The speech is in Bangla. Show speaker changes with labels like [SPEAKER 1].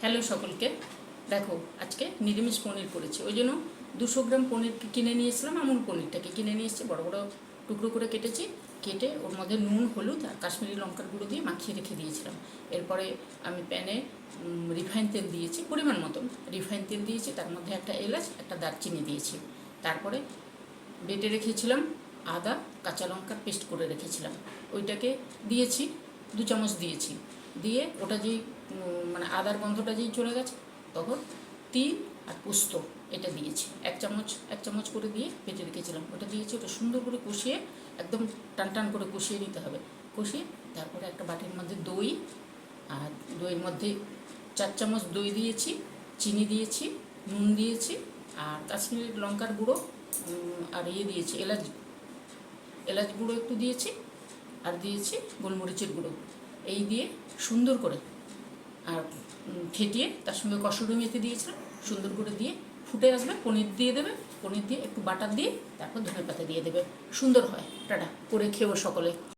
[SPEAKER 1] হ্যালো সকলকে। দেখো, আজকে নিরামিষ পনির করেছি। ওই জন্য দুশো গ্রাম পনির কিনে নিয়েছিলাম আমুল পনিরটাকে কিনে নিয়ে এসেছি। বড় বড় টুকরো করে কেটেছি। কেটে ওর মধ্যে নুন, হলুদ আর কাশ্মীরি লঙ্কার গুঁড়ো দিয়ে মাখিয়ে রেখে দিয়েছিলাম। এরপরে আমি প্যানে রিফাইন তেল দিয়েছি, পরিমাণ মতন রিফাইন তেল দিয়েছি। তার মধ্যে একটা এলাচ, একটা দারচিনি দিয়েছি। তারপরে বেটে রেখেছিলাম আদা, কাঁচা লঙ্কার পেস্ট করে রেখেছিলাম। ওইটাকে দিয়েছি, দু চামচ দিয়েছি। দিয়ে ওটা যেই মানে আদার গন্ধটা যেই চলে গেছে, তখন তিল আর পোস্ত এটা দিয়েছি। এক চামচ এক চামচ করে দিয়ে বেটে রেখেছিলাম। ওটা দিয়েছি, ওটা সুন্দর করে কষিয়ে, একদম টান টান করে কষিয়ে নিতে হবে। কষিয়ে তারপরে একটা বাটির মধ্যে দই আর দইয়ের মধ্যে চার চামচ দই দিয়েছি, চিনি দিয়েছি, নুন দিয়েছি আর কাশ্মীরি লঙ্কার গুঁড়ো আর ইয়ে দিয়েছি, এলাচ এলাচ গুঁড়ো একটু দিয়েছি আর দিয়েছি গোলমরিচের গুঁড়ো। এই দিয়ে সুন্দর করে আর ফেটিয়ে তার সঙ্গে কসুরি মেথি দিয়েছিলাম সুন্দর করে দিয়ে ফুটে আসবে, পনির দিয়ে দেবে, পনির দিয়ে একটু বাটার দিয়ে তারপর ধনে পাতা দিয়ে দেবে। সুন্দর হয়। টাটা। করে খেয়েও সকলে।